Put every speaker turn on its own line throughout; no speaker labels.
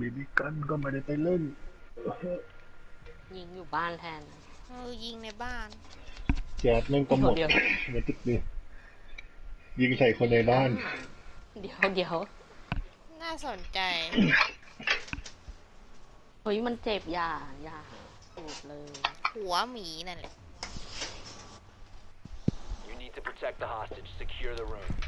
บีบีกันก็ไม่ได้ไปเล่น
ยิงอยู่บ้านแทน
เออยิงในบ้าน
แจ๊ดแม่งก็หมด
เดี๋ยว
มาตึกดิยิงใส่คนในบ้าน
เดี๋ยวเดี๋ยว
น่าสนใจ
เฮ้ยมันเจ็บอย่าอย่าสูดเลย
หัวหมีนั่นแหละ
You need to protect the hostage. Secure the room.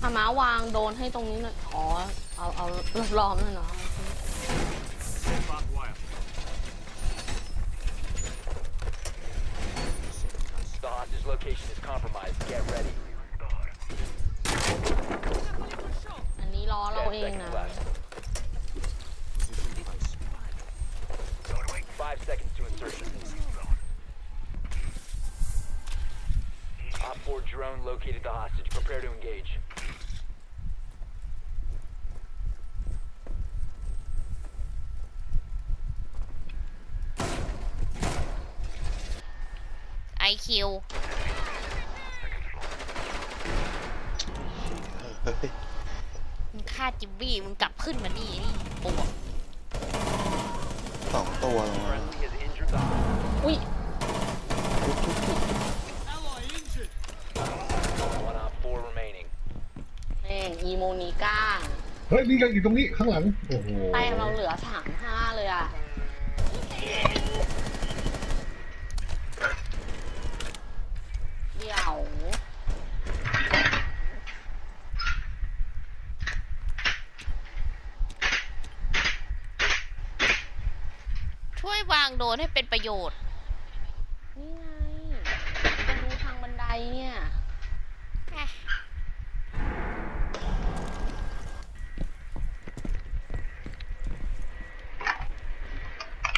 เอา
ม้าวางโดนให้ตรงนี้หน่อยขอเอาเอาล้อมหนั่นเนาะอันนี้ล้อเราเองนะ
left. Five seconds to insertion. Op 4 drone located the hostage. Prepare to engage.
ไอคิวมึงฆ่าจิบบี้ มึงกลับขึ้นมานี่นี่ปวก
สองตัวลงมา
Friendly has injured the hostage.
อุ้ย
Alloy injured.
One op 4 remaining.
แม่งอีโมนิก้า
เฮ้ยนี่ก็อยู่ตรงนี้ข้างหลัง โอ้โห
แต้มเราเหลือสามห้าเลยอะ เดี๋ยว
ช่วยวางโดนให้เป็นประโยชน์
นี่ไงจะดูทางบันไดเนี่ย
อะ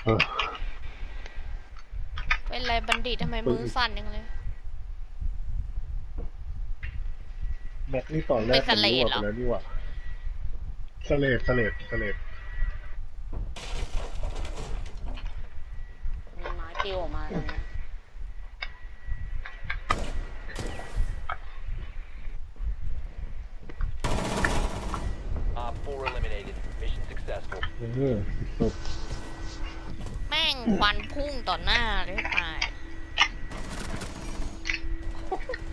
เออ
เป็นไรบัณฑิตทำไมมือสั่นยังเลย
แม็กนี่ตอนแรก
เป็นสเลด
ผม
เหรอ
รู้ว่าไปแล้วนี่หว่าสเลดสเลดสเลด
มีไม้ปลิวออกมาเลยนะ
Op 4 eliminated. Mission successful.
เออจบ
แม่ง ควันพุ่งต่อหน้าเลยตาย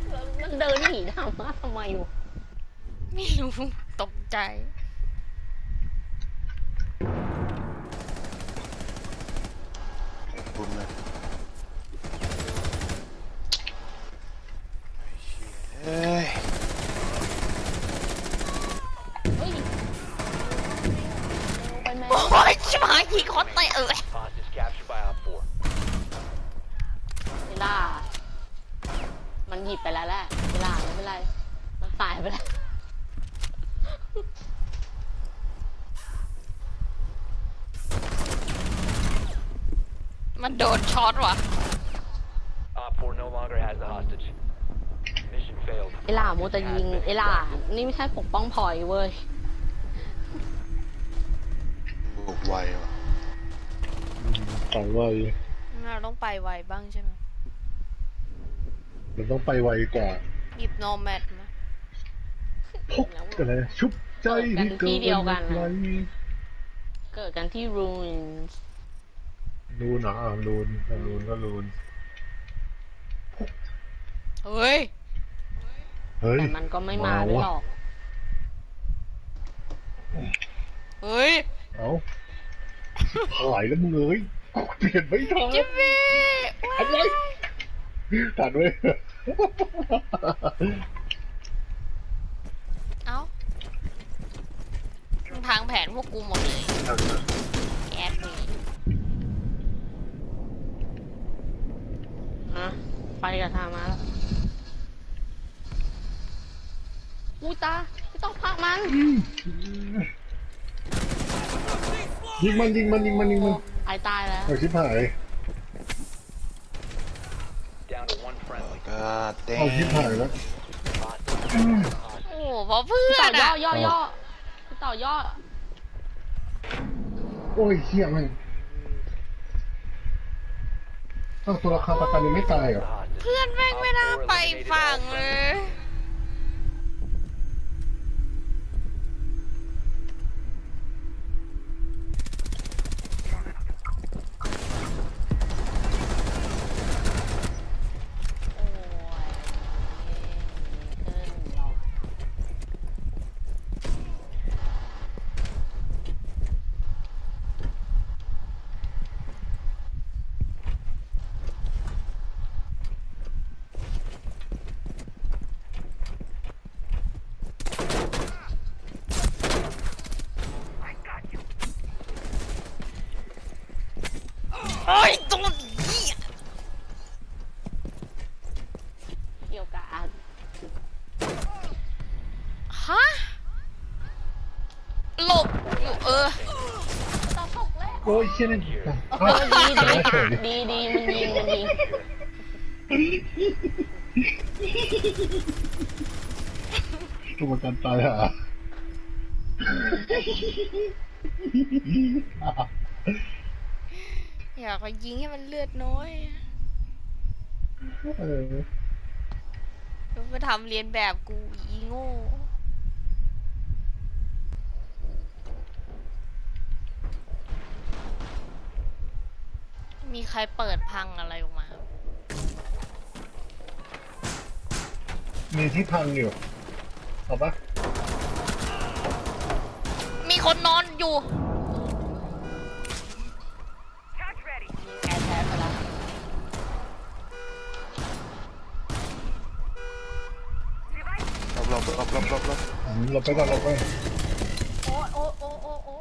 แล้วมันเดินหนีทำมาทำไมวะ
ไม่รู้ ตกใจ
บุญเลยเอ้ย
เฮ้ยเร็วไปไหม
โอ้ยชิบหายกี่คนเตะเอ้ย
Hostage captured by Op 4.
เวลา มัน หยิบไปแล้วแหละเวลาไม่เป็นไร มันตายไปแล้ว
มันโดนช็อตว่ะ
Op 4 no longer has the hostage. Mission failed.
เอล่าโมจะยิง เอล่า นี่ไม่ใช่ปกป้องพลอยเว้ย
บุกไวว่ะ
ไปไว
เราต้องไปไวบ้างใช่ไหม
มันต้องไปไวกว่า
หยิบโนแมดมา
พกอะไรชุบใจที่เกิ
ที่เดียวกัน
ไอะ
เกิดกันที่รูน
ลูนเหรออ่าลูนอ่าลูนก็ลูน
เฮ้ย
เฮ้ย
แต่มันก็ไม่มาด้วยหรอก
เฮ้ย
เอาไหลแล้วมึงเอ้ยเปลี่ยนไม่ทัน
จิบบี้
ทันไว้ ทันไว้
เอ้ามึงพังแผนพวกกูหมดเลยแอดเลย
อะไปกับทางมาแล้วอุ้ยตาไม่ต้องพักมัน
ยิงมันยิงมันยิงมันยิงมัน
ไอตายแล้ว
เอาชิบหาย
friendly.
ก็เด้ง
เอาชิบหายแล้ว
Hostage.
โอ้โหเพราะเพื่อ
ต่อนย่อ
อะ
ย่อย่อต่อย่อ
โอ้ยเฮียแมันอ้าวตัวราคาประกันยังไม่ตายเหรอ
The hostage. hostage.
เพื่อนแม่งไม่น่าไปฝั่งเลย
โอ้ย
โดนเหี้ย
เกี่ยวกับอา
ฮะหลบอยู่เออ
ตาตกแล้ว
โอ้ยเชี่ยนี่
เออดีดีดีดีมันยิงมันยิง
ตัวประกันตายห่า
อยากไปยิงให้มันเลือดน้อย
เออ
แล้วมาทำเรียนแบบกูอีโง่มีใครเปิดพังอะไรออกมา
มีที่พังอยู่เอาปะ
มีคนนอนอยู่
บหล
บหลบหลบหลบ
หลบไปก่อนหลบไป
โอ้โอ้โอ้โอ้โอ้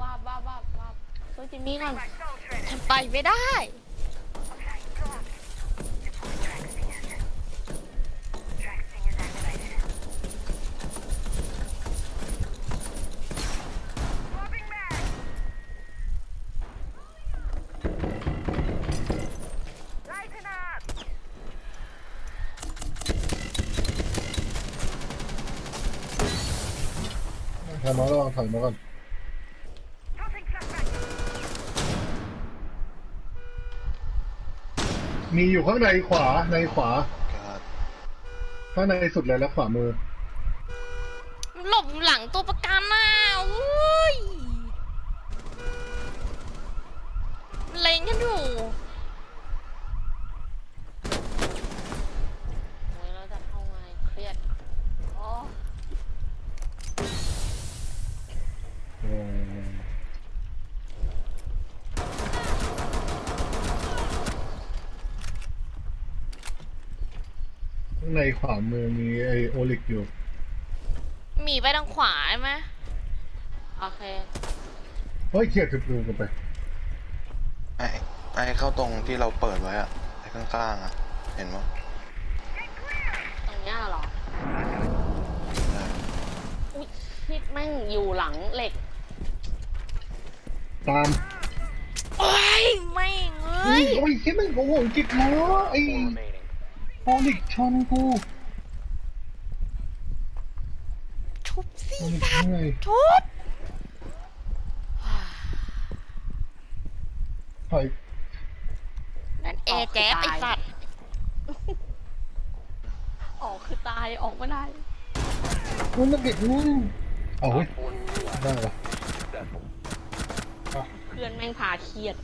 ว้าบว้าบว้าบว้าบช่วจิมมี่ก่อน
ฉันไปไม่ได้
ทำมาระวังถอยมาก่อนมีอยู่ข้างในขวาในขวา
God
ข้างในสุดเลยแล้วขวามือ
หลบหลังตัวประกันน่ะอุ้ยเล็งกันอยู่
โอ้ยเราจะเข้าไงเครียดโอ้
เออข้าง ในขวามือมีไอโอลิกอยู่
หมีไปทางขวาใช่ไหม
โอเค
เฮ้ยเครียดคือดูกันไป
ไอ้ไอ้เข้าตรงที่เราเปิดไว้อะไอ้ข้างๆอะเห็นมั้ย
ตรงเนี้ยเหรอ อุ๊ยพิษแม่งอยู่หลังเหล็ก
ตาม
โอ้ยไม่งเอ้
เฮ้ย
ย
โอ้ยคิดมันโอ้โหกิดล้อไอ้
Four remaining.
โอลิกชนกู
ทุบสิ
โอลิก
สัตว์
ไง
ทุบ
ถอย
นั่นเอแจ๊บไอสัตว์
ออกคือตายออกไม่ได้
มันมันเด็กนู่นเอาเฮ้ย
Op four neutralized.
ได้เหรอ
Successful.
เพื่อนแม่งพาเครียด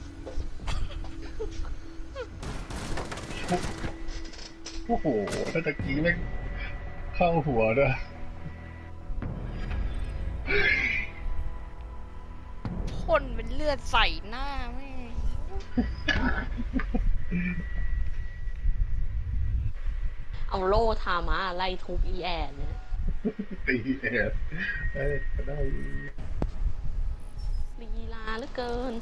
โอ้โหแต่ตะกี้แม่งเข้าหัวด้วย
พ่นเป็นเลือดใส่หน้าแม่ง
เอาโล่ทามาไล่ทุบอีแอนเนี่ย
ตีแอดเอ้ยก็ได้
ลีลาเหลือเกิน